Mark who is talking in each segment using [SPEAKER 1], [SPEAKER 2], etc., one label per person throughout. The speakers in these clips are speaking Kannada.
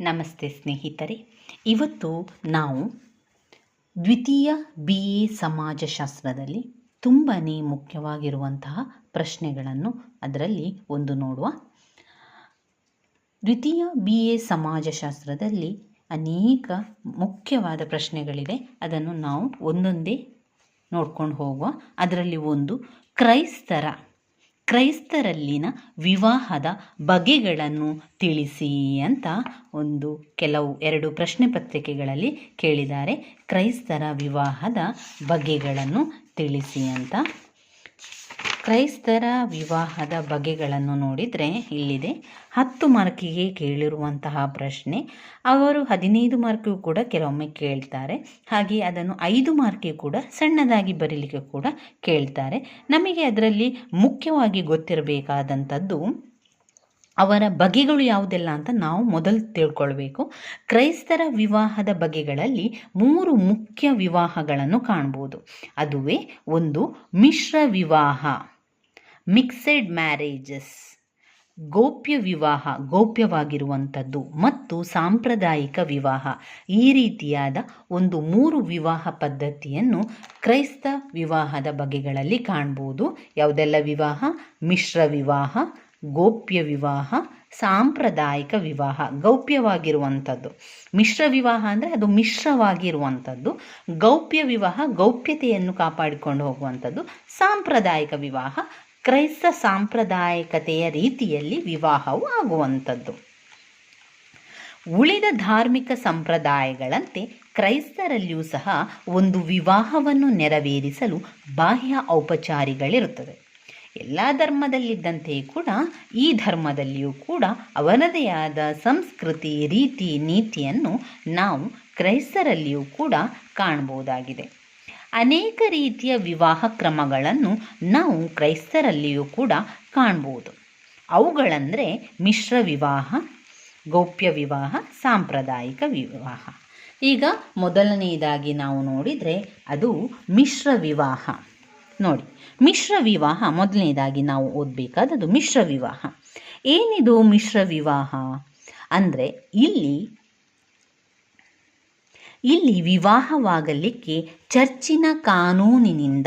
[SPEAKER 1] ನಮಸ್ತೆ ಸ್ನೇಹಿತರೆ. ಇವತ್ತು ನಾವು ದ್ವಿತೀಯ ಬಿ ಎ ಸಮಾಜಶಾಸ್ತ್ರದಲ್ಲಿ ತುಂಬಾ ಮುಖ್ಯವಾಗಿರುವಂತಹ ಪ್ರಶ್ನೆಗಳನ್ನು ಅದರಲ್ಲಿ ಒಂದು ನೋಡುವ. ದ್ವಿತೀಯ ಬಿ ಎ ಸಮಾಜಶಾಸ್ತ್ರದಲ್ಲಿ ಅನೇಕ ಮುಖ್ಯವಾದ ಪ್ರಶ್ನೆಗಳಿದೆ ಅದನ್ನು ನಾವು ಒಂದೊಂದೇ ನೋಡ್ಕೊಂಡು ಹೋಗುವ. ಅದರಲ್ಲಿ ಒಂದು ಕ್ರೈಸ್ತರ ಕ್ರೈಸ್ತರಲ್ಲಿನ ವಿವಾಹದ ಬಗೆಗಳನ್ನು ತಿಳಿಸಿ ಅಂತ ಒಂದು ಕೆಲವು ಎರಡು ಪ್ರಶ್ನೆ ಪತ್ರಿಕೆಗಳಲ್ಲಿ ಕೇಳಿದ್ದಾರೆ. ಕ್ರೈಸ್ತರ ವಿವಾಹದ ಬಗೆಗಳನ್ನು ತಿಳಿಸಿ ಅಂತ ಕ್ರೈಸ್ತರ ವಿವಾಹದ ಬಗೆಗಳನ್ನು ನೋಡಿದರೆ ಇಲ್ಲಿದೆ. ಹತ್ತು ಮಾರ್ಕಿಗೆ ಕೇಳಿರುವಂತಹ ಪ್ರಶ್ನೆ. ಅವರು ಹದಿನೈದು ಮಾರ್ಕಿಗೂ ಕೂಡ ಕೆಲವೊಮ್ಮೆ ಕೇಳ್ತಾರೆ. ಹಾಗೆ ಅದನ್ನು ಐದು ಮಾರ್ಕಿಗೆ ಕೂಡ ಸಣ್ಣದಾಗಿ ಬರೀಲಿಕ್ಕೆ ಕೂಡ ಕೇಳ್ತಾರೆ. ನಮಗೆ ಅದರಲ್ಲಿ ಮುಖ್ಯವಾಗಿ ಗೊತ್ತಿರಬೇಕಾದಂಥದ್ದು, ಅವರ ಬಗೆಗಳು ಯಾವುದೆಲ್ಲ ಅಂತ ನಾವು ಮೊದಲು ತಿಳ್ಕೊಳ್ಬೇಕು. ಕ್ರೈಸ್ತರ ವಿವಾಹದ ಬಗೆಗಳಲ್ಲಿ ಮೂರು ಮುಖ್ಯ ವಿವಾಹಗಳನ್ನು ಕಾಣ್ಬೋದು. ಅದುವೇ ಒಂದು ಮಿಶ್ರ ವಿವಾಹ. Mixed marriages. ಗೋಪ್ಯ ವಿವಾಹ, ಗೋಪ್ಯವಾಗಿರುವಂಥದ್ದು ಮತ್ತು ಸಾಂಪ್ರದಾಯಿಕ ವಿವಾಹ. ಈ ರೀತಿಯಾದ ಒಂದು ಮೂರು ವಿವಾಹ ಪದ್ಧತಿಯನ್ನು ಕ್ರೈಸ್ತ ವಿವಾಹದ ಬಗೆಗಳಲ್ಲಿ ಕಾಣ್ಬೋದು. ಯಾವುದೆಲ್ಲ ವಿವಾಹ? ಮಿಶ್ರ ವಿವಾಹ, ಗೋಪ್ಯ ವಿವಾಹ, ಸಾಂಪ್ರದಾಯಿಕ ವಿವಾಹ, ಗೌಪ್ಯವಾಗಿರುವಂಥದ್ದು. ಮಿಶ್ರ ವಿವಾಹ ಅಂದರೆ ಅದು ಮಿಶ್ರವಾಗಿರುವಂಥದ್ದು. ಗೌಪ್ಯ ವಿವಾಹ ಗೌಪ್ಯತೆಯನ್ನು ಕಾಪಾಡಿಕೊಂಡು ಹೋಗುವಂಥದ್ದು. ಸಾಂಪ್ರದಾಯಿಕ ವಿವಾಹ ಕ್ರೈಸ್ತ ಸಾಂಪ್ರದಾಯಿಕತೆಯ ರೀತಿಯಲ್ಲಿ ವಿವಾಹವು ಆಗುವಂಥದ್ದು. ಉಳಿದ ಧಾರ್ಮಿಕ ಸಂಪ್ರದಾಯಗಳಂತೆ ಕ್ರೈಸ್ತರಲ್ಲಿಯೂ ಸಹ ಒಂದು ವಿವಾಹವನ್ನು ನೆರವೇರಿಸಲು ಬಾಹ್ಯ ಔಪಚಾರಿಗಳಿರುತ್ತದೆ ಎಲ್ಲ ಧರ್ಮದಲ್ಲಿದ್ದಂತೆಯೇ ಕೂಡ ಈ ಧರ್ಮದಲ್ಲಿಯೂ ಕೂಡ ಅವನದೇ ಆದ ಸಂಸ್ಕೃತಿ, ರೀತಿ, ನೀತಿಯನ್ನು ನಾವು ಕ್ರೈಸ್ತರಲ್ಲಿಯೂ ಕೂಡ ಕಾಣಬಹುದಾಗಿದೆ. ಅನೇಕ ರೀತಿಯ ವಿವಾಹ ಕ್ರಮಗಳನ್ನು ನಾವು ಕ್ರೈಸ್ತರಲ್ಲಿಯೂ ಕೂಡ ಕಾಣ್ಬೋದು. ಅವುಗಳಂದರೆ ಮಿಶ್ರ ವಿವಾಹ, ಗೌಪ್ಯ ವಿವಾಹ, ಸಾಂಪ್ರದಾಯಿಕ ವಿವಾಹ. ಈಗ ಮೊದಲನೆಯದಾಗಿ ನಾವು ನೋಡಿದರೆ ಅದು ಮಿಶ್ರ ವಿವಾಹ. ನೋಡಿ, ಮಿಶ್ರ ವಿವಾಹ ಮೊದಲನೇದಾಗಿ ನಾವು ಓದಬೇಕಾದದ್ದು ಮಿಶ್ರ ವಿವಾಹ. ಏನಿದು ಮಿಶ್ರ ವಿವಾಹ? ಅಂದರೆ ಇಲ್ಲಿ ಇಲ್ಲಿ ವಿವಾಹವಾಗಲಿಕ್ಕೆ ಚರ್ಚಿನ ಕಾನೂನಿನಿಂದ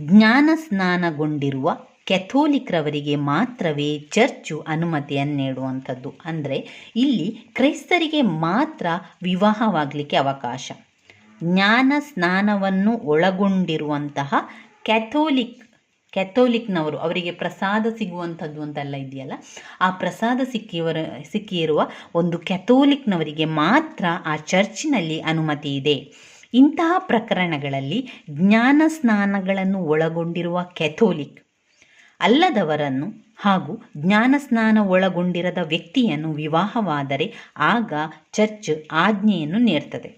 [SPEAKER 1] ಜ್ಞಾನ ಸ್ನಾನಗೊಂಡಿರುವ ಕೆಥೋಲಿಕ್ರವರಿಗೆ ಮಾತ್ರವೇ ಚರ್ಚು ಅನುಮತಿಯನ್ನು ನೀಡುವಂಥದ್ದು ಅಂದರೆ ಇಲ್ಲಿ ಕ್ರೈಸ್ತರಿಗೆ ಮಾತ್ರ ವಿವಾಹವಾಗಲಿಕ್ಕೆ ಅವಕಾಶ. ಜ್ಞಾನ ಸ್ನಾನವನ್ನು ಒಳಗೊಂಡಿರುವಂತಹ ಕ್ಯಾಥೋಲಿಕ್ ಕ್ಯಾಥೋಲಿಕ್ನವರು ಅವರಿಗೆ ಪ್ರಸಾದ ಸಿಗುವಂಥದ್ದು ಅಂತೆಲ್ಲ ಇದೆಯಲ್ಲ? ಆ ಪ್ರಸಾದ ಸಿಕ್ಕಿವರ ಸಿಕ್ಕಿರುವ ಒಂದು ಕ್ಯಾಥೋಲಿಕ್ನವರಿಗೆ ಮಾತ್ರ ಆ ಚರ್ಚಿನಲ್ಲಿ ಅನುಮತಿ ಇದೆ. ಇಂತಹ ಪ್ರಕರಣಗಳಲ್ಲಿ ಜ್ಞಾನ ಸ್ನಾನಗಳನ್ನು ಒಳಗೊಂಡಿರುವ ಕ್ಯಾಥೋಲಿಕ್ ಅಲ್ಲದವರನ್ನು ಹಾಗೂ ಜ್ಞಾನ ಸ್ನಾನ ಒಳಗೊಂಡಿರದ ವ್ಯಕ್ತಿಯನ್ನು ವಿವಾಹವಾದರೆ ಆಗ ಚರ್ಚ್ ಆಜ್ಞೆಯನ್ನು ನೀಡ್ತದೆ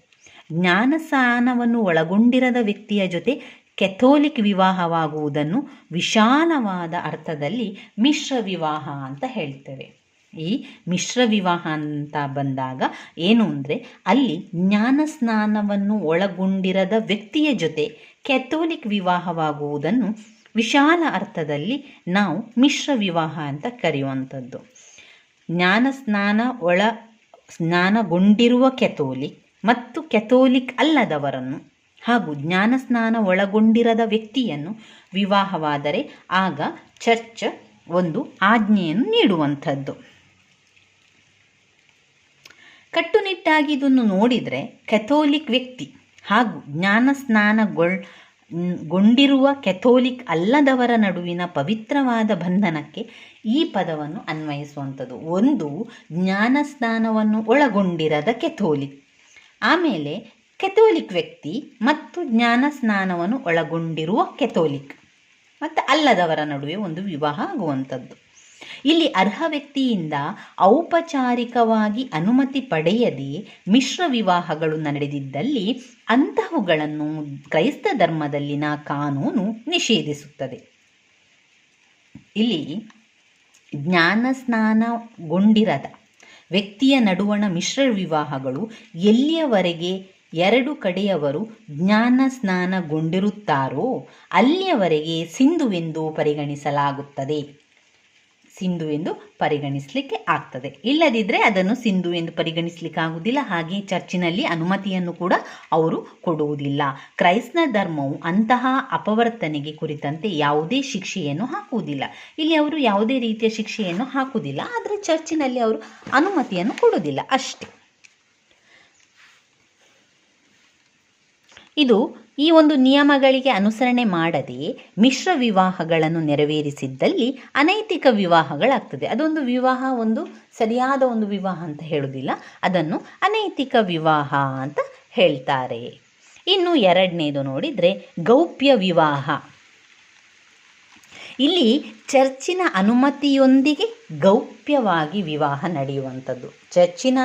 [SPEAKER 1] ಜ್ಞಾನ ಸ್ನಾನವನ್ನು ಒಳಗೊಂಡಿರದ ವ್ಯಕ್ತಿಯ ಜೊತೆ ಕೆಥೋಲಿಕ್ ವಿವಾಹವಾಗುವುದನ್ನು ವಿಶಾಲವಾದ ಅರ್ಥದಲ್ಲಿ ಮಿಶ್ರ ವಿವಾಹ ಅಂತ ಹೇಳ್ತೇವೆ. ಈ ಮಿಶ್ರ ವಿವಾಹ ಅಂತ ಬಂದಾಗ ಏನು ಅಂದರೆ ಅಲ್ಲಿ ಜ್ಞಾನ ಸ್ನಾನವನ್ನು ಒಳಗೊಂಡಿರದ ವ್ಯಕ್ತಿಯ ಜೊತೆ ಕೆಥೋಲಿಕ್ ವಿವಾಹವಾಗುವುದನ್ನು ವಿಶಾಲ ಅರ್ಥದಲ್ಲಿ ನಾವು ಮಿಶ್ರ ವಿವಾಹ ಅಂತ ಕರೆಯುವಂಥದ್ದು. ಜ್ಞಾನ ಸ್ನಾನ ಒಳ ಸ್ನಾನಗೊಂಡಿರುವ ಕೆಥೋಲಿಕ್ ಮತ್ತು ಕೆಥೋಲಿಕ್ ಅಲ್ಲದವರನ್ನು ಹಾಗೂ ಜ್ಞಾನಸ್ನಾನ ಒಳಗೊಂಡಿರದ ವ್ಯಕ್ತಿಯನ್ನು ವಿವಾಹವಾದರೆ ಆಗ ಚರ್ಚ್ ಒಂದು ಆಜ್ಞೆಯನ್ನು ನೀಡುವಂಥದ್ದು. ಕಟ್ಟುನಿಟ್ಟಾಗಿ ಇದನ್ನು ನೋಡಿದರೆ ಕೆಥೋಲಿಕ್ ವ್ಯಕ್ತಿ ಹಾಗೂ ಜ್ಞಾನಸ್ನಾನಗೊಳ್ ಗೊಂಡಿರುವ ಕೆಥೋಲಿಕ್ ಅಲ್ಲದವರ ನಡುವಿನ ಪವಿತ್ರವಾದ ಬಂಧನಕ್ಕೆ ಈ ಪದವನ್ನು ಅನ್ವಯಿಸುವಂಥದ್ದು. ಒಂದು ಜ್ಞಾನ ಸ್ನಾನವನ್ನು ಒಳಗೊಂಡಿರದ ಕೆಥೋಲಿಕ್. ಆಮೇಲೆ ಕೆಥೋಲಿಕ್ ವ್ಯಕ್ತಿ ಮತ್ತು ಜ್ಞಾನ ಸ್ನಾನವನ್ನು ಒಳಗೊಂಡಿರುವ ಕೆಥೋಲಿಕ್. ಮತ್ತು ಅಲ್ಲದವರ ನಡುವೆ ಒಂದು ವಿವಾಹ ಆಗುವಂಥದ್ದು. ಇಲ್ಲಿ ಅರ್ಹ ವ್ಯಕ್ತಿಯಿಂದ ಔಪಚಾರಿಕವಾಗಿ ಅನುಮತಿ ಪಡೆಯದೆ ಮಿಶ್ರ ವಿವಾಹಗಳು ನಡೆದಿದ್ದಲ್ಲಿ ಅಂತಹವುಗಳನ್ನು ಕ್ರೈಸ್ತ ಧರ್ಮದಲ್ಲಿನ ಕಾನೂನು ನಿಷೇಧಿಸುತ್ತದೆ. ಇಲ್ಲಿ ಜ್ಞಾನ ಸ್ನಾನಗೊಂಡಿರದ ವ್ಯಕ್ತಿಯ ನಡುವಣ ಮಿಶ್ರ ವಿವಾಹಗಳು ಎಲ್ಲಿಯವರೆಗೆ ಎರಡು ಕಡೆಯವರು ಜ್ಞಾನ ಸ್ನಾನಗೊಂಡಿರುತ್ತಾರೋ ಅಲ್ಲಿಯವರೆಗೆ ಸಿಂಧುವೆಂದು ಪರಿಗಣಿಸಲಾಗುತ್ತದೆ. ಸಿಂಧು ಎಂದು ಪರಿಗಣಿಸಲಿಕ್ಕೆ ಆಗ್ತದೆ. ಇಲ್ಲದಿದ್ದರೆ ಅದನ್ನು ಸಿಂಧು ಎಂದು ಪರಿಗಣಿಸಲಿಕ್ಕೆ ಆಗುವುದಿಲ್ಲ ಹಾಗೆ ಚರ್ಚಿನಲ್ಲಿ ಅನುಮತಿಯನ್ನು ಕೂಡ ಅವರು ಕೊಡುವುದಿಲ್ಲ. ಕ್ರೈಸ್ತ ಧರ್ಮವು ಅಂತಹ ಅಪವರ್ತನೆಗೆ ಕುರಿತಂತೆ ಯಾವುದೇ ಶಿಕ್ಷೆಯನ್ನು ಹಾಕುವುದಿಲ್ಲ. ಇಲ್ಲಿ ಅವರು ಯಾವುದೇ ರೀತಿಯ ಶಿಕ್ಷೆಯನ್ನು ಹಾಕುವುದಿಲ್ಲ. ಆದರೆ ಚರ್ಚಿನಲ್ಲಿ ಅವರು ಅನುಮತಿಯನ್ನು ಕೊಡುವುದಿಲ್ಲ. ಅಷ್ಟೇ. ಇದು ಈ ಒಂದು ನಿಯಮಗಳಿಗೆ ಅನುಸರಣೆ ಮಾಡದೆ ಮಿಶ್ರ ವಿವಾಹಗಳನ್ನು ನೆರವೇರಿಸಿದ್ದಲ್ಲಿ ಅನೈತಿಕ ವಿವಾಹಗಳಾಗ್ತದೆ. ಅದೊಂದು ವಿವಾಹ, ಒಂದು ಸರಿಯಾದ ಒಂದು ವಿವಾಹ ಅಂತ ಹೇಳುವುದಿಲ್ಲ. ಅದನ್ನು ಅನೈತಿಕ ವಿವಾಹ ಅಂತ ಹೇಳ್ತಾರೆ. ಇನ್ನು ಎರಡನೇದು ನೋಡಿದರೆ ಗೌಪ್ಯ ವಿವಾಹ. ಇಲ್ಲಿ ಚರ್ಚಿನ ಅನುಮತಿಯೊಂದಿಗೆ ಗೌಪ್ಯವಾಗಿ ವಿವಾಹ ನಡೆಯುವಂಥದ್ದು. ಚರ್ಚಿನ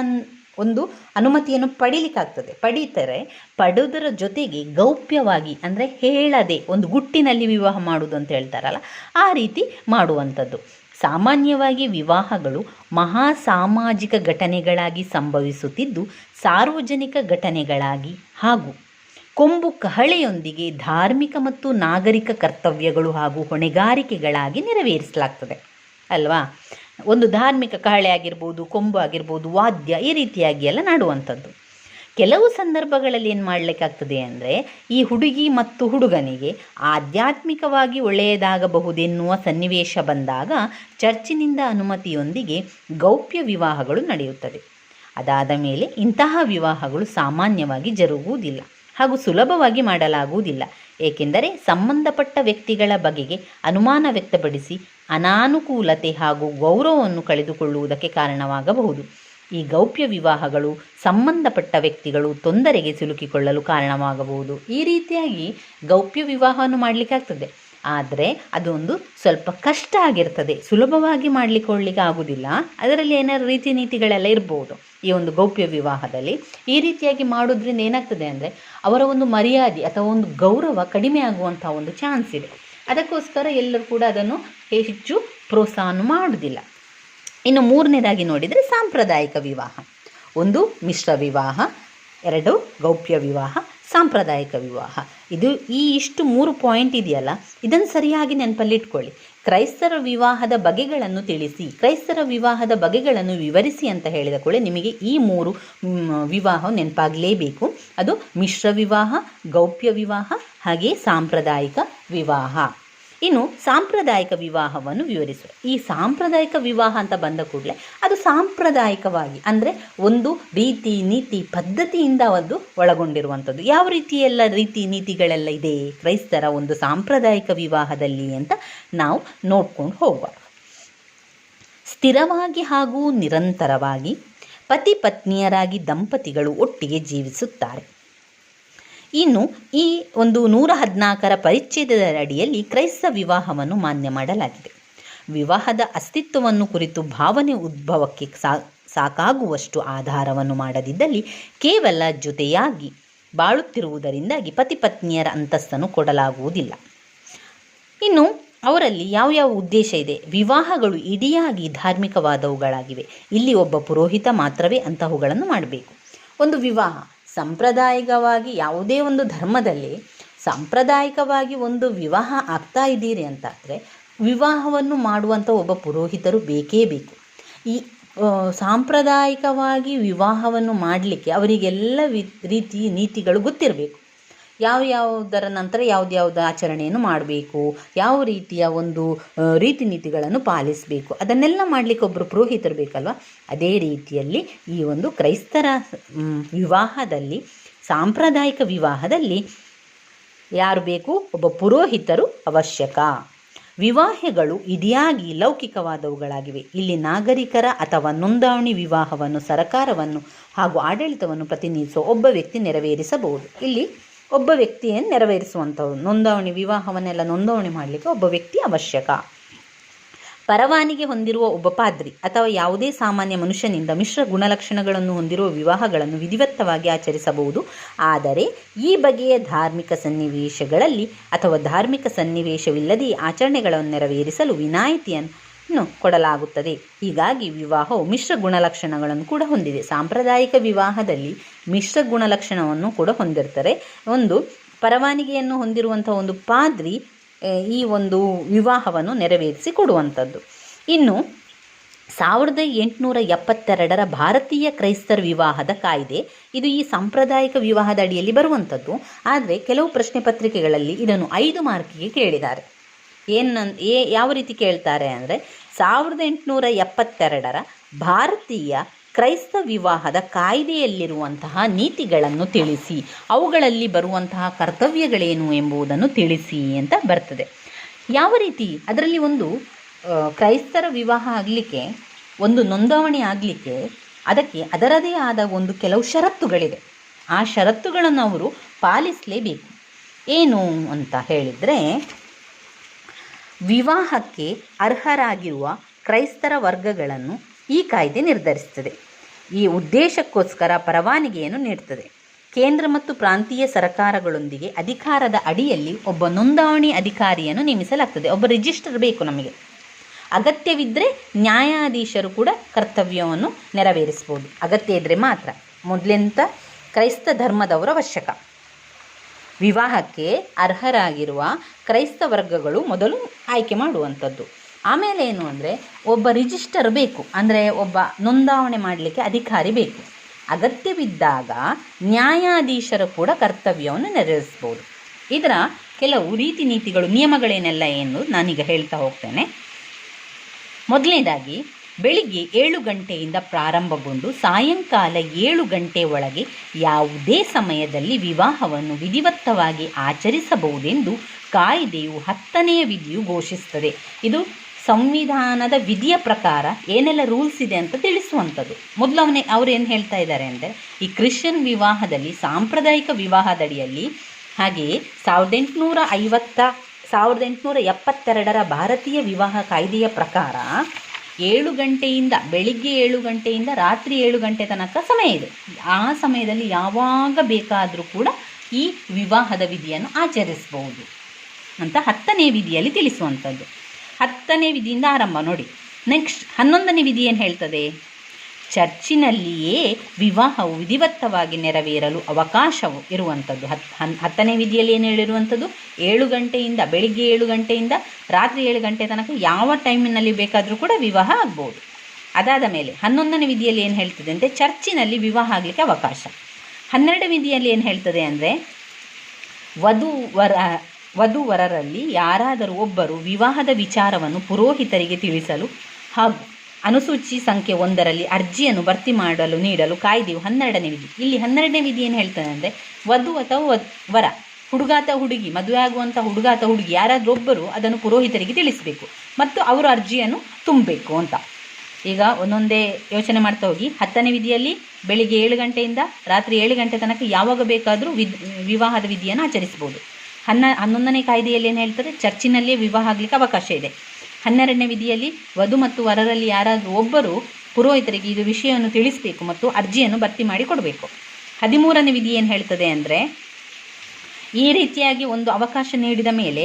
[SPEAKER 1] ಒಂದು ಅನುಮತಿಯನ್ನು ಪಡೀಲಿಕ್ಕಾಗ್ತದೆ. ಪಡೀತಾರೆ ಪಡೆದರ ಜೊತೆಗೆ ಗೌಪ್ಯವಾಗಿ ಅಂದರೆ ಹೇಳದೆ ಒಂದು ಗುಟ್ಟಿನಲ್ಲಿ ವಿವಾಹ ಮಾಡುವುದು ಅಂತ ಹೇಳ್ತಾರಲ್ಲ, ಆ ರೀತಿ ಮಾಡುವಂಥದ್ದು. ಸಾಮಾನ್ಯವಾಗಿ ವಿವಾಹಗಳು ಮಹಾ ಸಾಮಾಜಿಕ ಘಟನೆಗಳಾಗಿ ಸಂಭವಿಸುತ್ತಿದ್ದು, ಸಾರ್ವಜನಿಕ ಘಟನೆಗಳಾಗಿ ಹಾಗೂ ಕೊಂಬು ಕಹಳೆಯೊಂದಿಗೆ ಧಾರ್ಮಿಕ ಮತ್ತು ನಾಗರಿಕ ಕರ್ತವ್ಯಗಳು ಹಾಗೂ ಹೊಣೆಗಾರಿಕೆಗಳಾಗಿ ನೆರವೇರಿಸಲಾಗ್ತದೆ. ಅಲ್ವಾ? ಒಂದು ಧಾರ್ಮಿಕ ಕಹಳೆ ಆಗಿರ್ಬೋದು, ಕೊಂಬು ಆಗಿರ್ಬೋದು, ವಾದ್ಯ ಈ ರೀತಿಯಾಗಿ ಎಲ್ಲ ನಾಡುವಂಥದ್ದು. ಕೆಲವು ಸಂದರ್ಭಗಳಲ್ಲಿ ಏನು ಮಾಡಲಿಕ್ಕಾಗ್ತದೆ ಅಂದರೆ ಈ ಹುಡುಗಿ ಮತ್ತು ಹುಡುಗನಿಗೆ ಆಧ್ಯಾತ್ಮಿಕವಾಗಿ ಒಳ್ಳೆಯದಾಗಬಹುದೆನ್ನುವ ಸನ್ನಿವೇಶ ಬಂದಾಗ ಚರ್ಚಿನಿಂದ ಅನುಮತಿಯೊಂದಿಗೆ ಗೌಪ್ಯ ವಿವಾಹಗಳು ನಡೆಯುತ್ತದೆ ಅದಾದ ಮೇಲೆ ಇಂತಹ ವಿವಾಹಗಳು ಸಾಮಾನ್ಯವಾಗಿ ಜರುಗುವುದಿಲ್ಲ ಹಾಗೂ ಸುಲಭವಾಗಿ ಮಾಡಲಾಗುವುದಿಲ್ಲ. ಏಕೆಂದರೆ ಸಂಬಂಧಪಟ್ಟ ವ್ಯಕ್ತಿಗಳ ಬಗೆಗೆ ಅನುಮಾನ ವ್ಯಕ್ತಪಡಿಸಿ ಅನಾನುಕೂಲತೆ ಹಾಗೂ ಗೌರವವನ್ನು ಕಳೆದುಕೊಳ್ಳುವುದಕ್ಕೆ ಕಾರಣವಾಗಬಹುದು. ಈ ಗೌಪ್ಯ ವಿವಾಹಗಳು ಸಂಬಂಧಪಟ್ಟ ವ್ಯಕ್ತಿಗಳು ತೊಂದರೆಗೆ ಸಿಲುಕಿಕೊಳ್ಳಲು ಕಾರಣವಾಗಬಹುದು. ಈ ರೀತಿಯಾಗಿ ಗೌಪ್ಯ ವಿವಾಹವನ್ನು ಮಾಡಲಿಕ್ಕಾಗ್ತದೆ ಆದರೆ ಅದೊಂದು ಸ್ವಲ್ಪ ಕಷ್ಟ ಆಗಿರ್ತದೆ. ಸುಲಭವಾಗಿ ಮಾಡಲಿಕ್ಕೆ ಆಗುವುದಿಲ್ಲ ಅದರಲ್ಲಿ ಏನಾದ್ರು ರೀತಿ ನೀತಿಗಳೆಲ್ಲ ಇರ್ಬೋದು. ಈ ಒಂದು ಗೌಪ್ಯ ವಿವಾಹದಲ್ಲಿ ಈ ರೀತಿಯಾಗಿ ಮಾಡೋದ್ರಿಂದ ಏನಾಗ್ತದೆ ಅಂದರೆ ಅವರ ಒಂದು ಮರ್ಯಾದೆ ಅಥವಾ ಒಂದು ಗೌರವ ಕಡಿಮೆ ಆಗುವಂಥ ಒಂದು ಚಾನ್ಸ್ ಇದೆ. ಅದಕ್ಕೋಸ್ಕರ ಎಲ್ಲರೂ ಕೂಡ ಅದನ್ನು ಹೆಚ್ಚು ಪ್ರೋತ್ಸಾಹವನ್ನು ಮಾಡುವುದಿಲ್ಲ. ಇನ್ನು ಮೂರನೇದಾಗಿ ನೋಡಿದರೆ ಸಾಂಪ್ರದಾಯಿಕ ವಿವಾಹ. ಒಂದು ಮಿಶ್ರ ವಿವಾಹ, ಎರಡು ಗೌಪ್ಯ ವಿವಾಹ, ಸಾಂಪ್ರದಾಯಿಕ ವಿವಾಹ. ಇದು ಈ ಇಷ್ಟು ಮೂರು ಪಾಯಿಂಟ್ ಇದೆಯಲ್ಲ, ಇದನ್ನು ಸರಿಯಾಗಿ ನೆನಪಲ್ಲಿಟ್ಕೊಳ್ಳಿ. ಕ್ರೈಸ್ತರ ವಿವಾಹದ ಬಗೆಗಳನ್ನು ತಿಳಿಸಿ, ಕ್ರೈಸ್ತರ ವಿವಾಹದ ಬಗೆಗಳನ್ನು ವಿವರಿಸಿ ಅಂತ ಹೇಳಿದ ಕೂಡಲೇ ನಿಮಗೆ ಈ ಮೂರು ವಿವಾಹ ನೆನಪಾಗಲೇಬೇಕು. ಅದು ಮಿಶ್ರ ವಿವಾಹ, ಗೌಪ್ಯ ವಿವಾಹ ಹಾಗೆ ಸಾಂಪ್ರದಾಯಿಕ ವಿವಾಹ. ಇನ್ನು ಸಾಂಪ್ರದಾಯಿಕ ವಿವಾಹವನ್ನು ವಿವರಿಸುವ. ಈ ಸಾಂಪ್ರದಾಯಿಕ ವಿವಾಹ ಅಂತ ಬಂದ ಕೂಡಲೇ ಅದು ಸಾಂಪ್ರದಾಯಿಕವಾಗಿ ಅಂದರೆ ಒಂದು ರೀತಿ ನೀತಿ ಪದ್ಧತಿಯಿಂದ ಅದು ಒಳಗೊಂಡಿರುವಂಥದ್ದು. ಯಾವ ರೀತಿಯೆಲ್ಲ ರೀತಿ ನೀತಿಗಳೆಲ್ಲ ಇದೆ? ಕ್ರೈಸ್ತರ ಒಂದು ಸಾಂಪ್ರದಾಯಿಕ ವಿವಾಹದಲ್ಲಿ ಅಂತ ನಾವು ನೋಡ್ಕೊಂಡು ಹೋಗುವ. ಸ್ಥಿರವಾಗಿ ಹಾಗೂ ನಿರಂತರವಾಗಿ ಪತಿ ಪತ್ನಿಯರಾಗಿ ದಂಪತಿಗಳು ಒಟ್ಟಿಗೆ ಜೀವಿಸುತ್ತಾರೆ. ಇನ್ನು ಈ ಒಂದು ನೂರ ಹದಿನಾಲ್ಕರ ಪರಿಚ್ಛೇದದ ಅಡಿಯಲ್ಲಿ ಕ್ರೈಸ್ತ ವಿವಾಹವನ್ನು ಮಾನ್ಯ ಮಾಡಲಾಗಿದೆ. ವಿವಾಹದ ಅಸ್ತಿತ್ವವನ್ನು ಕುರಿತು ಭಾವನೆ ಉದ್ಭವಕ್ಕೆ ಸಾ, ಸಾಕಾಗುವಷ್ಟು ಆಧಾರವನ್ನು ಮಾಡದಿದ್ದಲ್ಲಿ ಕೇವಲ ಜೊತೆಯಾಗಿ ಬಾಳುತ್ತಿರುವುದರಿಂದಾಗಿ ಪತಿ ಪತ್ನಿಯರ ಅಂತಸ್ತನ್ನು ಕೊಡಲಾಗುವುದಿಲ್ಲ. ಇನ್ನು ಅವರಲ್ಲಿ ಯಾವ ಯಾವ ಉದ್ದೇಶ ಇದೆ? ವಿವಾಹಗಳು ಇಡಿಯಾಗಿ ಧಾರ್ಮಿಕವಾದವುಗಳಾಗಿವೆ. ಇಲ್ಲಿ ಒಬ್ಬ ಪುರೋಹಿತ ಮಾತ್ರವೇ ಅಂತಹವುಗಳನ್ನು ಮಾಡಬೇಕು. ಒಂದು ವಿವಾಹ. ಸಾಂಪ್ರದಾಯಿಕವಾಗಿ ಯಾವುದೇ ಒಂದು ಧರ್ಮದಲ್ಲಿ ಸಾಂಪ್ರದಾಯಿಕವಾಗಿ ಒಂದು ವಿವಾಹ ಆಗ್ತಾ ಇದ್ದೀರಿ ಅಂತಾದರೆ ವಿವಾಹವನ್ನು ಮಾಡುವಂಥ ಒಬ್ಬ ಪುರೋಹಿತರು ಬೇಕೇ ಬೇಕು. ಈ ಸಾಂಪ್ರದಾಯಿಕವಾಗಿ ವಿವಾಹವನ್ನು ಮಾಡಲಿಕ್ಕೆ ಅವರಿಗೆಲ್ಲ ವಿ, ರೀತಿ, ನೀತಿಗಳು ಗೊತ್ತಿರಬೇಕು. ಯಾವ ಯಾವುದರ ನಂತರ ಯಾವ್ದು ಯಾವ್ದು ಆಚರಣೆಯನ್ನು ಮಾಡಬೇಕು, ಯಾವ ರೀತಿಯ ಒಂದು ರೀತಿ ನೀತಿಗಳನ್ನು ಪಾಲಿಸಬೇಕು, ಅದನ್ನೆಲ್ಲ ಮಾಡಲಿಕ್ಕೆ ಒಬ್ಬರು ಪುರೋಹಿತರು ಬೇಕಲ್ವ? ಅದೇ ರೀತಿಯಲ್ಲಿ ಈ ಒಂದು ಕ್ರೈಸ್ತರ ವಿವಾಹದಲ್ಲಿ, ಸಾಂಪ್ರದಾಯಿಕ ವಿವಾಹದಲ್ಲಿ ಯಾರು ಬೇಕು? ಒಬ್ಬ ಪುರೋಹಿತರು ಅವಶ್ಯಕ. ವಿವಾಹಗಳು ಇಡಿಯಾಗಿ ಲೌಕಿಕವಾದವುಗಳಾಗಿವೆ. ಇಲ್ಲಿ ನಾಗರಿಕರ ಅಥವಾ ನೋಂದಾವಣಿ ವಿವಾಹವನ್ನು, ಸರಕಾರವನ್ನು ಹಾಗೂ ಆಡಳಿತವನ್ನು ಪ್ರತಿನಿಧಿಸುವ ಒಬ್ಬ ವ್ಯಕ್ತಿ ನೆರವೇರಿಸಬಹುದು. ಇಲ್ಲಿ ಒಬ್ಬ ವ್ಯಕ್ತಿಯನ್ನು ನೆರವೇರಿಸುವಂಥವ್ರು. ನೋಂದಣಿ, ವಿವಾಹವನ್ನೆಲ್ಲ ನೋಂದಣಿ ಮಾಡಲಿಕ್ಕೆ ಒಬ್ಬ ವ್ಯಕ್ತಿ ಅವಶ್ಯಕ. ಪರವಾನಿಗೆ ಹೊಂದಿರುವ ಒಬ್ಬ ಪಾದ್ರಿ ಅಥವಾ ಯಾವುದೇ ಸಾಮಾನ್ಯ ಮನುಷ್ಯನಿಂದ ಮಿಶ್ರ ಗುಣಲಕ್ಷಣಗಳನ್ನು ಹೊಂದಿರುವ ವಿವಾಹಗಳನ್ನು ವಿಧಿವತ್ತವಾಗಿ ಆಚರಿಸಬಹುದು. ಆದರೆ ಈ ಬಗೆಯ ಧಾರ್ಮಿಕ ಸನ್ನಿವೇಶಗಳಲ್ಲಿ ಅಥವಾ ಧಾರ್ಮಿಕ ಸನ್ನಿವೇಶವಿಲ್ಲದೆ ಆಚರಣೆಗಳನ್ನು ನೆರವೇರಿಸಲು ವಿನಾಯಿತಿಯನ್ನು ಕೊಡಲಾಗುತ್ತದೆ. ಹೀಗಾಗಿ ವಿವಾಹವು ಮಿಶ್ರ ಗುಣಲಕ್ಷಣಗಳನ್ನು ಕೂಡ ಹೊಂದಿದೆ. ಸಾಂಪ್ರದಾಯಿಕ ವಿವಾಹದಲ್ಲಿ ಮಿಶ್ರ ಗುಣಲಕ್ಷಣವನ್ನು ಕೂಡ ಹೊಂದಿರ್ತಾರೆ. ಒಂದು ಪರವಾನಿಗೆಯನ್ನು ಹೊಂದಿರುವಂಥ ಒಂದು ಪಾದ್ರಿ ಈ ಒಂದು ವಿವಾಹವನ್ನು ನೆರವೇರಿಸಿ ಕೊಡುವಂಥದ್ದು. ಇನ್ನು ಸಾವಿರದ ಎಂಟುನೂರ ಎಪ್ಪತ್ತೆರಡರ ಭಾರತೀಯ ಕ್ರೈಸ್ತರ ವಿವಾಹದ ಕಾಯ್ದೆ ಇದು ಈ ಸಾಂಪ್ರದಾಯಿಕ ವಿವಾಹದ ಅಡಿಯಲ್ಲಿ ಬರುವಂಥದ್ದು. ಆದರೆ ಕೆಲವು ಪ್ರಶ್ನೆ ಪತ್ರಿಕೆಗಳಲ್ಲಿ ಇದನ್ನು ಐದು ಮಾರ್ಕಿಗೆ ಕೇಳಿದ್ದಾರೆ. ಏನು ಏ, ಯಾವ ರೀತಿ ಕೇಳ್ತಾರೆ ಅಂದರೆ ಸಾವಿರದ ಎಂಟುನೂರ ಎಪ್ಪತ್ತೆರಡರ ಭಾರತೀಯ ಕ್ರೈಸ್ತ ವಿವಾಹದ ಕಾಯ್ದೆಯಲ್ಲಿರುವಂತಹ ನೀತಿಗಳನ್ನು ತಿಳಿಸಿ, ಅವುಗಳಲ್ಲಿ ಬರುವಂತಹ ಕರ್ತವ್ಯಗಳೇನು ಎಂಬುದನ್ನು ತಿಳಿಸಿ ಅಂತ ಬರ್ತದೆ. ಯಾವ ರೀತಿ? ಅದರಲ್ಲಿ ಒಂದು ಕ್ರೈಸ್ತರ ವಿವಾಹ ಆಗಲಿಕ್ಕೆ, ಒಂದು ನೋಂದಾವಣಿ ಆಗಲಿಕ್ಕೆ ಅದಕ್ಕೆ ಅದರದೇ ಆದ ಒಂದು ಕೆಲವು ಷರತ್ತುಗಳಿದೆ ಆ ಷರತ್ತುಗಳನ್ನು ಅವರು ಪಾಲಿಸಲೇಬೇಕು. ಏನು ಅಂತ ಹೇಳಿದರೆ ವಿವಾಹಕ್ಕೆ ಅರ್ಹರಾಗಿರುವ ಕ್ರೈಸ್ತರ ವರ್ಗಗಳನ್ನು ಈ ಕಾಯ್ದೆ ನಿರ್ಧರಿಸುತ್ತದೆ. ಈ ಉದ್ದೇಶಕ್ಕೋಸ್ಕರ ಪರವಾನಗಿಯನ್ನು ನೀಡುತ್ತದೆ. ಕೇಂದ್ರ ಮತ್ತು ಪ್ರಾಂತೀಯ ಸರ್ಕಾರಗಳೊಂದಿಗೆ ಅಧಿಕಾರದ ಅಡಿಯಲ್ಲಿ ಒಬ್ಬ ನೋಂದಾವಣಿ ಅಧಿಕಾರಿಯನ್ನು ನೇಮಿಸಲಾಗ್ತದೆ. ಒಬ್ಬ ರಿಜಿಸ್ಟರ್ ಬೇಕು ನಮಗೆ. ಅಗತ್ಯವಿದ್ದರೆ ನ್ಯಾಯಾಧೀಶರು ಕೂಡ ಕರ್ತವ್ಯವನ್ನು ನೆರವೇರಿಸ್ಬೋದು ಅಗತ್ಯ ಇದ್ದರೆ ಮಾತ್ರ. ಮೊದಲೆಂತ ಕ್ರೈಸ್ತ ಧರ್ಮದವರ ಅವಶ್ಯಕ. ವಿವಾಹಕ್ಕೆ ಅರ್ಹರಾಗಿರುವ ಕ್ರೈಸ್ತ ವರ್ಗಗಳು ಮೊದಲು ಆಯ್ಕೆ ಮಾಡುವಂಥದ್ದು. ಆಮೇಲೆ ಏನು ಅಂದರೆ, ಒಬ್ಬ ರಿಜಿಸ್ಟರ್ ಬೇಕು. ಅಂದರೆ ಒಬ್ಬ ನೋಂದಾವಣೆ ಮಾಡಲಿಕ್ಕೆ ಅಧಿಕಾರಿ ಬೇಕು. ಅಗತ್ಯವಿದ್ದಾಗ ನ್ಯಾಯಾಧೀಶರು ಕೂಡ ಕರ್ತವ್ಯವನ್ನು ನೆರವೇರಿಸ್ಬೋದು ಇದರ ಕೆಲವು ರೀತಿ ನೀತಿಗಳು, ನಿಯಮಗಳೇನೆಲ್ಲ ಏನು ನಾನೀಗ ಹೇಳ್ತಾ ಹೋಗ್ತೇನೆ. ಮೊದಲನೇದಾಗಿ ಬೆಳಿಗ್ಗೆ ಏಳು ಗಂಟೆಯಿಂದ ಪ್ರಾರಂಭಗೊಂಡು ಸಾಯಂಕಾಲ ಏಳು ಗಂಟೆ ಒಳಗೆ ಯಾವುದೇ ಸಮಯದಲ್ಲಿ ವಿವಾಹವನ್ನು ವಿಧಿವತ್ತವಾಗಿ ಆಚರಿಸಬಹುದೆಂದು ಕಾಯ್ದೆಯು ಹತ್ತನೆಯ ವಿಧಿಯು ಘೋಷಿಸುತ್ತದೆ. ಇದು ಸಂವಿಧಾನದ ವಿಧಿಯ ಪ್ರಕಾರ ಏನೆಲ್ಲ ರೂಲ್ಸ್ ಇದೆ ಅಂತ ತಿಳಿಸುವಂಥದ್ದು. ಮೊದಲು ಅವನೇ ಏನು ಹೇಳ್ತಾ ಇದ್ದಾರೆ ಅಂದರೆ ಈ ಕ್ರಿಶ್ಚಿಯನ್ ವಿವಾಹದಲ್ಲಿ, ಸಾಂಪ್ರದಾಯಿಕ ವಿವಾಹದಡಿಯಲ್ಲಿ ಹಾಗೆಯೇ ಸಾವಿರದ ಎಂಟುನೂರ ಐವತ್ತ, ಸಾವಿರದ ಎಂಟುನೂರ ಎಪ್ಪತ್ತೆರಡರ ಭಾರತೀಯ ವಿವಾಹ ಕಾಯ್ದೆಯ ಪ್ರಕಾರ ಏಳು ಗಂಟೆಯಿಂದ, ಬೆಳಿಗ್ಗೆ ಏಳು ಗಂಟೆಯಿಂದ ರಾತ್ರಿ ಏಳು ಗಂಟೆ ತನಕ ಸಮಯ ಇದೆ. ಆ ಸಮಯದಲ್ಲಿ ಯಾವಾಗ ಬೇಕಾದರೂ ಕೂಡ ಈ ವಿವಾಹದ ವಿಧಿಯನ್ನು ಆಚರಿಸಬಹುದು ಅಂತ ಹತ್ತನೇ ವಿಧಿಯಲ್ಲಿ ತಿಳಿಸುವಂಥದ್ದು. ಹತ್ತನೇ ವಿಧಿಯಿಂದ ಆರಂಭ ನೋಡಿ. ನೆಕ್ಸ್ಟ್ ಹನ್ನೊಂದನೇ ವಿಧಿ ಏನು ಹೇಳ್ತದೆ? ಚರ್ಚಿನಲ್ಲಿಯೇ ವಿವಾಹವು ವಿಧಿವತ್ತವಾಗಿ ನೆರವೇರಲು ಅವಕಾಶವು ಇರುವಂಥದ್ದು. ಹತ್ ಹತ್ತನೇ ವಿಧಿಯಲ್ಲಿ ಏನು ಹೇಳಿರುವಂಥದ್ದು? ಏಳು ಗಂಟೆಯಿಂದ, ಬೆಳಿಗ್ಗೆ ಏಳು ಗಂಟೆಯಿಂದ ರಾತ್ರಿ ಏಳು ಗಂಟೆ ತನಕ ಯಾವ ಟೈಮಿನಲ್ಲಿ ಬೇಕಾದರೂ ಕೂಡ ವಿವಾಹ ಆಗ್ಬೋದು. ಅದಾದ ಮೇಲೆ ಹನ್ನೊಂದನೇ ವಿಧಿಯಲ್ಲಿ ಏನು ಹೇಳ್ತದೆ ಅಂದರೆ ಚರ್ಚಿನಲ್ಲಿ ವಿವಾಹ ಆಗಲಿಕ್ಕೆ ಅವಕಾಶ. ಹನ್ನೆರಡನೇ ವಿಧಿಯಲ್ಲಿ ಏನು ಹೇಳ್ತದೆ ಅಂದರೆ ವಧು ವರ ವಧುವರರಲ್ಲಿ ಯಾರಾದರೂ ಒಬ್ಬರು ವಿವಾಹದ ವಿಚಾರವನ್ನು ಪುರೋಹಿತರಿಗೆ ತಿಳಿಸಲು ಹಾಗೂ ಅನುಸೂಚಿ ಸಂಖ್ಯೆ ಒಂದರಲ್ಲಿ ಅರ್ಜಿಯನ್ನು ಭರ್ತಿ ಮಾಡಲು ನೀಡಲು ಕಾಯ್ದೆಯು ಹನ್ನೆರಡನೇ ವಿಧಿ. ಇಲ್ಲಿ ಹನ್ನೆರಡನೇ ವಿಧಿ ಏನು ಹೇಳ್ತಾನೆ ಅಂದರೆ, ವಧು ಅಥವಾ ವರ, ಹುಡುಗಾತ ಹುಡುಗಿ, ಮದುವೆ ಆಗುವಂಥ ಹುಡುಗಾತ ಹುಡುಗಿ, ಯಾರಾದರೂ ಒಬ್ಬರು ಅದನ್ನು ಪುರೋಹಿತರಿಗೆ ತಿಳಿಸಬೇಕು ಮತ್ತು ಅವರು ಅರ್ಜಿಯನ್ನು ತುಂಬಬೇಕು ಅಂತ. ಈಗ ಒಂದೊಂದೇ ಯೋಚನೆ ಮಾಡ್ತಾ ಹೋಗಿ. ಹತ್ತನೇ ವಿಧಿಯಲ್ಲಿ ಬೆಳಿಗ್ಗೆ ಏಳು ಗಂಟೆಯಿಂದ ರಾತ್ರಿ ಏಳು ಗಂಟೆ ತನಕ ಯಾವಾಗ ಬೇಕಾದರೂ ವಿವಾಹದ ವಿಧಿಯನ್ನು ಆಚರಿಸ್ಬೋದು. ಹನ್ನ, ಹನ್ನೊಂದನೇ ಕಾಯ್ದೆಯಲ್ಲಿ ಏನು ಹೇಳ್ತಾರೆ ಚರ್ಚಿನಲ್ಲಿಯೇ ವಿವಾಹ ಆಗಲಿಕ್ಕೆ ಅವಕಾಶ ಇದೆ. ಹನ್ನೆರಡನೇ ವಿಧಿಯಲ್ಲಿ ವಧು ಮತ್ತು ವರರಲ್ಲಿ ಯಾರಾದರೂ ಒಬ್ಬರು ಪುರೋಹಿತರಿಗೆ ಇದು ವಿಷಯವನ್ನು ತಿಳಿಸಬೇಕು ಮತ್ತು ಅರ್ಜಿಯನ್ನು ಭರ್ತಿ ಮಾಡಿ ಕೊಡಬೇಕು. ಹದಿಮೂರನೇ ವಿಧಿ ಏನು ಹೇಳ್ತದೆ ಅಂದರೆ, ಈ ರೀತಿಯಾಗಿ ಒಂದು ಅವಕಾಶ ನೀಡಿದ ಮೇಲೆ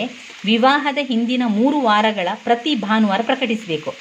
[SPEAKER 1] ವಿವಾಹದ ಹಿಂದಿನ ಮೂರು ವಾರಗಳ ಪ್ರತಿ ಭಾನುವಾರ ಪ್ರಕಟಿಸಬೇಕು.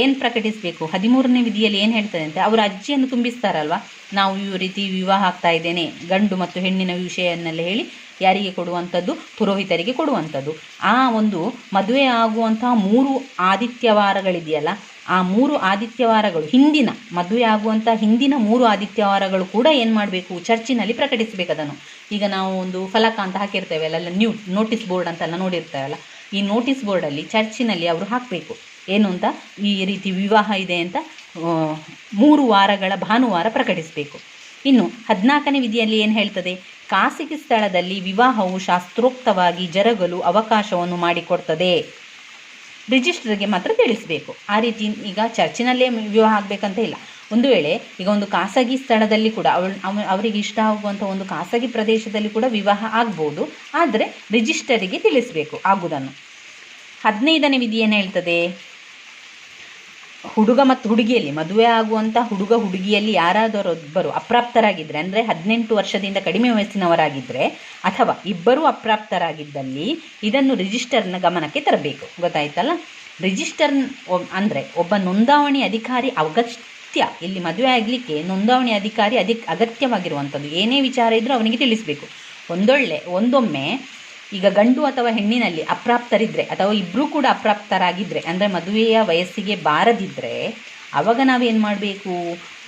[SPEAKER 1] ಏನು ಪ್ರಕಟಿಸಬೇಕು? ಹದಿಮೂರನೇ ವಿಧಿಯಲ್ಲಿ ಏನು ಹೇಳ್ತದೆ ಅಂತ ಅವರು ಅಜ್ಜಿಯನ್ನು ತುಂಬಿಸ್ತಾರಲ್ವ? ನಾವು ಈ ರೀತಿ ವಿವಾಹ ಆಗ್ತಾ ಇದ್ದೇನೆ, ಗಂಡು ಮತ್ತು ಹೆಣ್ಣಿನ ವಿಷಯವನ್ನೆಲ್ಲ ಹೇಳಿ ಯಾರಿಗೆ ಕೊಡುವಂಥದ್ದು? ಪುರೋಹಿತರಿಗೆ ಕೊಡುವಂಥದ್ದು. ಆ ಒಂದು ಮದುವೆ ಆಗುವಂತಹ ಮೂರು ಆದಿತ್ಯವಾರಗಳಿದೆಯಲ್ಲ, ಆ ಮೂರು ಆದಿತ್ಯವಾರಗಳು, ಹಿಂದಿನ ಮದುವೆ ಆಗುವಂಥ ಹಿಂದಿನ ಮೂರು ಆದಿತ್ಯವಾರಗಳು ಕೂಡ ಏನು ಮಾಡಬೇಕು? ಚರ್ಚಿನಲ್ಲಿ ಪ್ರಕಟಿಸಬೇಕು ಅದನ್ನು. ಈಗ ನಾವು ಒಂದು ಫಲಕ ಅಂತ ಹಾಕಿರ್ತೇವೆ ಅಲ್ಲೆಲ್ಲ ನ್ಯೂ ನೋಟಿಸ್ ಬೋರ್ಡ್ ಅಂತೆಲ್ಲ ನೋಡಿರ್ತೇವಲ್ಲ. ಈ ನೋಟಿಸ್ ಬೋರ್ಡಲ್ಲಿ ಚರ್ಚಿನಲ್ಲಿ ಅವರು ಹಾಕಬೇಕು. ಏನು ಅಂತ? ಈ ರೀತಿ ವಿವಾಹ ಇದೆ ಅಂತ ಮೂರು ವಾರಗಳ ಭಾನುವಾರ ಪ್ರಕಟಿಸಬೇಕು. ಇನ್ನು ಹದಿನಾಲ್ಕನೇ ವಿಧಿಯಲ್ಲಿ ಏನು ಹೇಳ್ತದೆ? ಖಾಸಗಿ ಸ್ಥಳದಲ್ಲಿ ವಿವಾಹವು ಶಾಸ್ತ್ರೋಕ್ತವಾಗಿ ಜರಗಲು ಅವಕಾಶವನ್ನು ಮಾಡಿಕೊಡ್ತದೆ. ರಿಜಿಸ್ಟ್ರಿಗೆ ಮಾತ್ರ ತಿಳಿಸಬೇಕು. ಆ ರೀತಿ ಈಗ ಚರ್ಚಿನಲ್ಲೇ ವಿವಾಹ ಆಗಬೇಕಂತ ಇಲ್ಲ. ಒಂದು ವೇಳೆ ಈಗ ಒಂದು ಖಾಸಗಿ ಸ್ಥಳದಲ್ಲಿ ಕೂಡ ಅವಳು ಅವರಿಗೆ ಇಷ್ಟ ಆಗುವಂಥ ಒಂದು ಖಾಸಗಿ ಪ್ರದೇಶದಲ್ಲಿ ಕೂಡ ವಿವಾಹ ಆಗ್ಬೋದು. ಆದರೆ ರಿಜಿಸ್ಟರಿಗೆ ತಿಳಿಸಬೇಕು ಆಗುವುದನ್ನು ಹದಿನೈದನೇ ವಿಧಿ ಏನು ಹೇಳ್ತದೆ? ಹುಡುಗ ಮತ್ತು ಹುಡುಗಿಯಲ್ಲಿ, ಮದುವೆ ಆಗುವಂಥ ಹುಡುಗ ಹುಡುಗಿಯಲ್ಲಿ ಯಾರಾದರೊಬ್ಬರು ಅಪ್ರಾಪ್ತರಾಗಿದ್ದರೆ ಅಂದರೆ ಹದಿನೆಂಟು ವರ್ಷದಿಂದ ಕಡಿಮೆ ವಯಸ್ಸಿನವರಾಗಿದ್ದರೆ ಅಥವಾ ಇಬ್ಬರೂ ಅಪ್ರಾಪ್ತರಾಗಿದ್ದಲ್ಲಿ ಇದನ್ನು ರಿಜಿಸ್ಟರ್ನ ಗಮನಕ್ಕೆ ತರಬೇಕು. ಗೊತ್ತಾಯ್ತಲ್ಲ? ರಿಜಿಸ್ಟರ್ ಅಂದರೆ ಒಬ್ಬ ನೋಂದಾವಣಿ ಅಧಿಕಾರಿ ಅಗತ್ಯ. ಇಲ್ಲಿ ಮದುವೆ ಆಗಲಿಕ್ಕೆ ನೋಂದಾವಣಿ ಅಧಿಕಾರಿ ಅಧಿಕ್, ಅಗತ್ಯವಾಗಿರುವಂಥದ್ದು ಏನೇ ವಿಚಾರ ಇದ್ದರೂ ಅವನಿಗೆ ತಿಳಿಸಬೇಕು. ಒಂದೊಳ್ಳೆ, ಒಂದೊಮ್ಮೆ ಈಗ ಗಂಡು ಅಥವಾ ಹೆಣ್ಣಿನಲ್ಲಿ ಅಪ್ರಾಪ್ತರಿದ್ದರೆ ಅಥವಾ ಇಬ್ಬರೂ ಕೂಡ ಅಪ್ರಾಪ್ತರಾಗಿದ್ದರೆ ಅಂದರೆ ಮದುವೆಯ ವಯಸ್ಸಿಗೆ ಬಾರದಿದ್ದರೆ ಅವಾಗ ನಾವೇನು ಮಾಡಬೇಕು?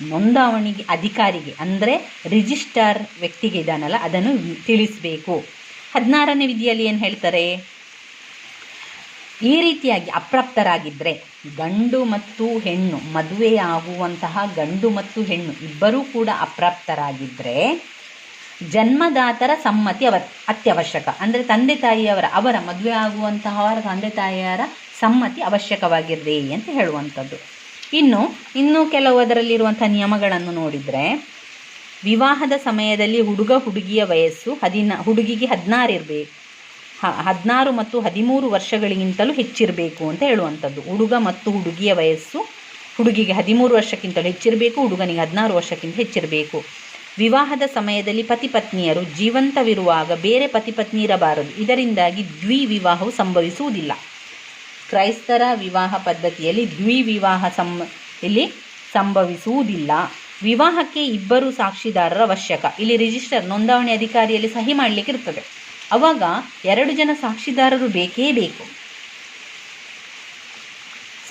[SPEAKER 1] ನೋಂದಾವಣಿಗೆ, ಅಧಿಕಾರಿಗೆ, ಅಂದರೆ ರಿಜಿಸ್ಟರ್ ವ್ಯಕ್ತಿಗೆ ಇದಾನಲ್ಲ, ಅದನ್ನು ತಿಳಿಸಬೇಕು. ಹದಿನಾರನೇ ವಿಧಿಯಲ್ಲಿ ಏನು ಹೇಳ್ತಾರೆ? ಈ ರೀತಿಯಾಗಿ ಅಪ್ರಾಪ್ತರಾಗಿದ್ದರೆ ಗಂಡು ಮತ್ತು ಹೆಣ್ಣು, ಮದುವೆಯಾಗುವಂತಹ ಗಂಡು ಮತ್ತು ಹೆಣ್ಣು, ಇಬ್ಬರೂ ಕೂಡ ಅಪ್ರಾಪ್ತರಾಗಿದ್ದರೆ ಜನ್ಮದಾತರ ಸಮ್ಮತಿ ಅವ ಅತ್ಯವಶ್ಯಕ. ಅಂದರೆ ತಂದೆ ತಾಯಿಯವರ, ಅವರ ಮದುವೆ ಆಗುವಂತಹ ತಂದೆ ತಾಯಿಯರ ಸಮ್ಮತಿ ಅವಶ್ಯಕವಾಗಿರಲಿ ಅಂತ ಹೇಳುವಂಥದ್ದು. ಇನ್ನು ಇನ್ನು ಕೆಲವು ಅದರಲ್ಲಿರುವಂಥ ನಿಯಮಗಳನ್ನು ನೋಡಿದರೆ, ವಿವಾಹದ ಸಮಯದಲ್ಲಿ ಹುಡುಗ ಹುಡುಗಿಯ ವಯಸ್ಸು ಹದಿನ, ಹುಡುಗಿಗೆ ಹದಿನಾರು ಇರಬೇಕು. ಹದಿನಾರು ಮತ್ತು ಹದಿಮೂರು ವರ್ಷಗಳಿಗಿಂತಲೂ ಹೆಚ್ಚಿರಬೇಕು ಅಂತ ಹೇಳುವಂಥದ್ದು. ಹುಡುಗ ಮತ್ತು ಹುಡುಗಿಯ ವಯಸ್ಸು ಹುಡುಗಿಗೆ ಹದಿಮೂರು ವರ್ಷಕ್ಕಿಂತಲೂ ಹೆಚ್ಚಿರಬೇಕು, ಹುಡುಗನಿಗೆ ಹದಿನಾರು ವರ್ಷಕ್ಕಿಂತ ಹೆಚ್ಚಿರಬೇಕು. ವಿವಾಹದ ಸಮಯದಲ್ಲಿ ಪತಿಪತ್ನಿಯರು ಜೀವಂತವಿರುವಾಗ ಬೇರೆ ಪತಿಪತ್ನಿಯಿರಬಾರದು ಇದರಿಂದಾಗಿ ದ್ವಿವಿವಾಹವು ಸಂಭವಿಸುವುದಿಲ್ಲ. ಕ್ರೈಸ್ತರ ವಿವಾಹ ಪದ್ಧತಿಯಲ್ಲಿ ದ್ವಿವಿವಾಹ ಸಂ, ಇಲ್ಲಿ ಸಂಭವಿಸುವುದಿಲ್ಲ. ವಿವಾಹಕ್ಕೆ ಇಬ್ಬರು ಸಾಕ್ಷಿದಾರರ ಅವಶ್ಯಕ. ಇಲ್ಲಿ ರಿಜಿಸ್ಟರ್ ನೋಂದಾವಣಿ ಅಧಿಕಾರಿಯಲ್ಲಿ ಸಹಿ ಮಾಡಲಿಕ್ಕೆ ಇರ್ತದೆ ಅವಾಗ ಎರಡು ಜನ ಸಾಕ್ಷಿದಾರರು ಬೇಕೇ ಬೇಕು.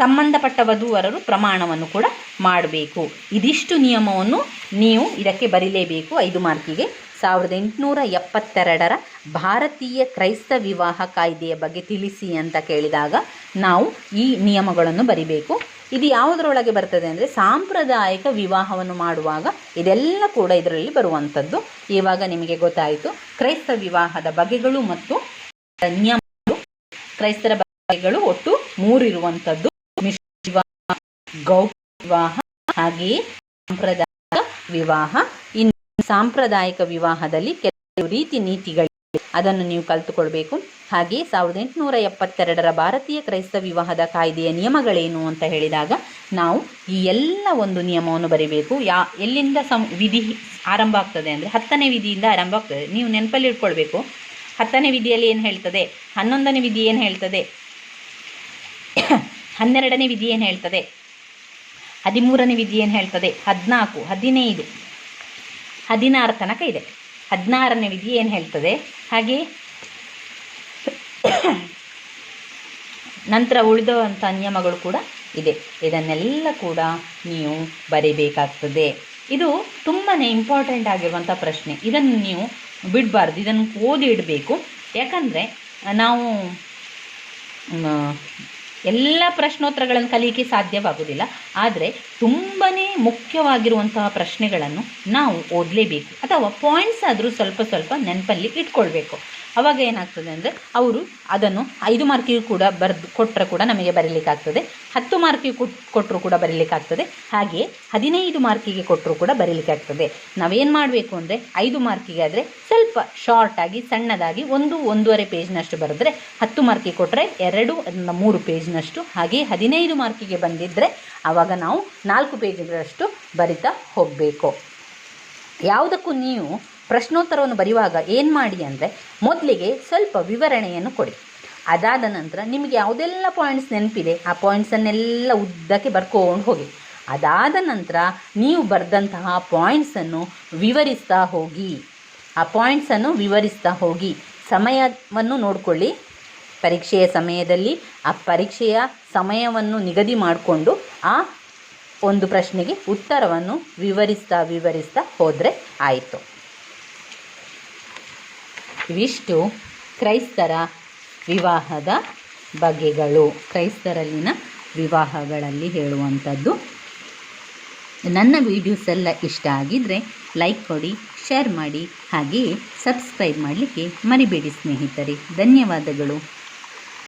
[SPEAKER 1] ಸಂಬಂಧಪಟ್ಟ ವಧುವರರು ಪ್ರಮಾಣವನ್ನು ಕೂಡ ಮಾಡಬೇಕು. ಇದಿಷ್ಟು ನಿಯಮವನ್ನು ನೀವು ಇದಕ್ಕೆ ಬರೀಲೇಬೇಕು. ಐದು ಮಾರ್ಕಿಗೆ. ಸಾವಿರದ ಎಂಟುನೂರ ಎಪ್ಪತ್ತೆರಡರ ಭಾರತೀಯ ಕ್ರೈಸ್ತ ವಿವಾಹ ಕಾಯ್ದೆಯ ಬಗ್ಗೆ ತಿಳಿಸಿ ಅಂತ ಕೇಳಿದಾಗ ನಾವು ಈ ನಿಯಮಗಳನ್ನು ಬರಿಬೇಕು. ಇದು ಯಾವುದರೊಳಗೆ ಬರ್ತದೆ ಅಂದರೆ ಸಾಂಪ್ರದಾಯಿಕ ವಿವಾಹವನ್ನು ಮಾಡುವಾಗ ಇದೆಲ್ಲ ಕೂಡ ಇದರಲ್ಲಿ ಬರುವಂಥದ್ದು. ಇವಾಗ ನಿಮಗೆ ಗೊತ್ತಾಯಿತು, ಕ್ರೈಸ್ತ ವಿವಾಹದ ಬಗೆಗಳು ಮತ್ತು ನಿಯಮಗಳು ಕ್ರೈಸ್ತರ ಬಗೆಗಳು ಒಟ್ಟು ಮೂರು ಗೌಪ್ಯ ವಿವಾಹ ಹಾಗೆಯೇ ಸಾಂಪ್ರದಾಯಿಕ ವಿವಾಹ. ಇನ್ನು ಸಾಂಪ್ರದಾಯಿಕ ವಿವಾಹದಲ್ಲಿ ಕೆಲವು ರೀತಿ ನೀತಿಗಳಿವೆ. ಅದನ್ನು ನೀವು ಕಲಿತುಕೊಳ್ಬೇಕು. ಹಾಗೆ ಸಾವಿರದ ಎಂಟುನೂರ ಎಪ್ಪತ್ತೆರಡರ ಭಾರತೀಯ ಕ್ರೈಸ್ತ ವಿವಾಹದ ಕಾಯ್ದೆಯ ನಿಯಮಗಳೇನು ಅಂತ ಹೇಳಿದಾಗ, ನಾವು ಈ ಎಲ್ಲ ಒಂದು ನಿಯಮವನ್ನು ಬರೀಬೇಕು. ಯಾ, ಎಲ್ಲಿಂದ ಸಂ, ವಿಧಿ ಆರಂಭ ಆಗ್ತದೆ ಅಂದರೆ ಹತ್ತನೇ ವಿಧಿಯಿಂದ ಆರಂಭ ಆಗ್ತದೆ. ನೀವು ನೆನಪಲ್ಲಿ ಇಟ್ಕೊಳ್ಬೇಕು. ಹತ್ತನೇ ವಿಧಿಯಲ್ಲಿ ಏನು ಹೇಳ್ತದೆ? ಹನ್ನೊಂದನೇ ವಿಧಿ ಏನು ಹೇಳ್ತದೆ? ಹನ್ನೆರಡನೇ ವಿಧಿ ಏನು ಹೇಳ್ತದೆ? ಹದಿಮೂರನೇ ವಿಧಿ ಏನು ಹೇಳ್ತದೆ? ಹದಿನಾಲ್ಕು, ಹದಿನೈದು. ಹದಿನಾರು ತನಕ ಇದೆ. ಹದಿನಾರನೇ ವಿಧಿ ಏನು ಹೇಳ್ತದೆ? ಹಾಗೆ ನಂತರ ಉಳಿದಂಥ ನಿಯಮಗಳು ಕೂಡ ಇದೆ. ಇದನ್ನೆಲ್ಲ ಕೂಡ ನೀವು ಬರೀಬೇಕಾಗ್ತದೆ. ಇದು ತುಂಬಾ ಇಂಪಾರ್ಟೆಂಟ್ ಆಗಿರುವಂಥ ಪ್ರಶ್ನೆ. ಇದನ್ನು ನೀವು ಬಿಡಬಾರ್ದು. ಇದನ್ನು ಓದಿ ಇಡಬೇಕು. ಯಾಕಂದರೆ ನಾವು ಎಲ್ಲ ಪ್ರಶ್ನೋತ್ತರಗಳನ್ನು ಕಲಿಯಕ್ಕೆ ಸಾಧ್ಯವಾಗುವುದಿಲ್ಲ. ಆದರೆ ತುಂಬಾ ಮುಖ್ಯವಾಗಿರುವಂತಹ ಪ್ರಶ್ನೆಗಳನ್ನು ನಾವು ಓದಲೇಬೇಕು. ಅಥವಾ ಪಾಯಿಂಟ್ಸ್ ಆದರೂ ಸ್ವಲ್ಪ ಸ್ವಲ್ಪ ನೆನಪಲ್ಲಿ ಇಟ್ಕೊಳ್ಬೇಕು. ಅವಾಗ ಏನಾಗ್ತದೆ ಅಂದರೆ ಅವರು ಅದನ್ನು ಐದು ಮಾರ್ಕಿಗೂ ಕೂಡ ಬರೆದು ಕೊಟ್ಟರೆ ಕೂಡ ನಮಗೆ ಬರೀಲಿಕ್ಕಾಗ್ತದೆ. ಹತ್ತು ಮಾರ್ಕಿಗೆ ಕೊಟ್ಟರು ಕೂಡ ಬರೀಲಿಕ್ಕಾಗ್ತದೆ. ಹಾಗೆಯೇ ಹದಿನೈದು ಮಾರ್ಕಿಗೆ ಕೊಟ್ಟರು ಕೂಡ ಬರೀಲಿಕ್ಕಾಗ್ತದೆ. ನಾವೇನು ಮಾಡಬೇಕು ಅಂದರೆ ಐದು ಮಾರ್ಕಿಗೆ ಆದರೆ ಸ್ವಲ್ಪ ಶಾರ್ಟಾಗಿ ಸಣ್ಣದಾಗಿ ಒಂದು, ಒಂದೂವರೆ ಪೇಜ್ನಷ್ಟು ಬರೆದ್ರೆ ಹತ್ತು ಮಾರ್ಕಿಗೆ ಕೊಟ್ಟರೆ ಎರಡು ಮೂರು ಪೇಜ್ನಷ್ಟು ಹಾಗೆಯೇ ಹದಿನೈದು ಮಾರ್ಕಿಗೆ ಬಂದಿದ್ದರೆ ಆವಾಗ ನಾವು ನಾಲ್ಕು ಪೇಜ್ಗಳಷ್ಟು ಬರಿತಾ ಹೋಗಬೇಕು. ಯಾವುದಕ್ಕೂ ನೀವು ಪ್ರಶ್ನೋತ್ತರವನ್ನು ಬರೆಯುವಾಗ ಏನು ಮಾಡಿ ಅಂದರೆ ಮೊದಲಿಗೆ ಸ್ವಲ್ಪ ವಿವರಣೆಯನ್ನು ಕೊಡಿ. ಅದಾದ ನಂತರ ನಿಮಗೆ ಯಾವುದೆಲ್ಲ ಪಾಯಿಂಟ್ಸ್ ನೆನಪಿದೆ, ಆ ಪಾಯಿಂಟ್ಸನ್ನೆಲ್ಲ ಉದ್ದಕ್ಕೆ ಬರ್ಕೊಂಡು ಹೋಗಿ. ಅದಾದ ನಂತರ ನೀವು ಬರೆದಂತಹ ಪಾಯಿಂಟ್ಸನ್ನು ವಿವರಿಸ್ತಾ ಹೋಗಿ. ಆ ಪಾಯಿಂಟ್ಸನ್ನು ವಿವರಿಸ್ತಾ ಹೋಗಿ. ಸಮಯವನ್ನು ನೋಡಿಕೊಳ್ಳಿ. ಪರೀಕ್ಷೆಯ ಸಮಯದಲ್ಲಿ ಆ ಪರೀಕ್ಷೆಯ ಸಮಯವನ್ನು ನಿಗದಿ ಮಾಡಿಕೊಂಡು ಆ ಒಂದು ಪ್ರಶ್ನೆಗೆ ಉತ್ತರವನ್ನು ವಿವರಿಸ್ತಾ ವಿವರಿಸ್ತಾ ಹೋದರೆ ಆಯಿತು. ಇವಿಷ್ಟು ಕ್ರೈಸ್ತರ ವಿವಾಹದ ಬಗೆಗಳು. ಕ್ರೈಸ್ತರಲ್ಲಿನ ವಿವಾಹಗಳಲ್ಲಿ ಹೇಳುವಂಥದ್ದು. ನನ್ನ ವೀಡಿಯೋಸ್ ಎಲ್ಲ ಇಷ್ಟ ಆಗಿದ್ದರೆ ಲೈಕ್ ಕೊಡಿ ಶೇರ್ ಮಾಡಿ, ಹಾಗೆಯೇ ಸಬ್ಸ್ಕ್ರೈಬ್ ಮಾಡಲಿಕ್ಕೆ ಮರಿಬೇಡಿ ಸ್ನೇಹಿತರೆ. ಧನ್ಯವಾದಗಳು.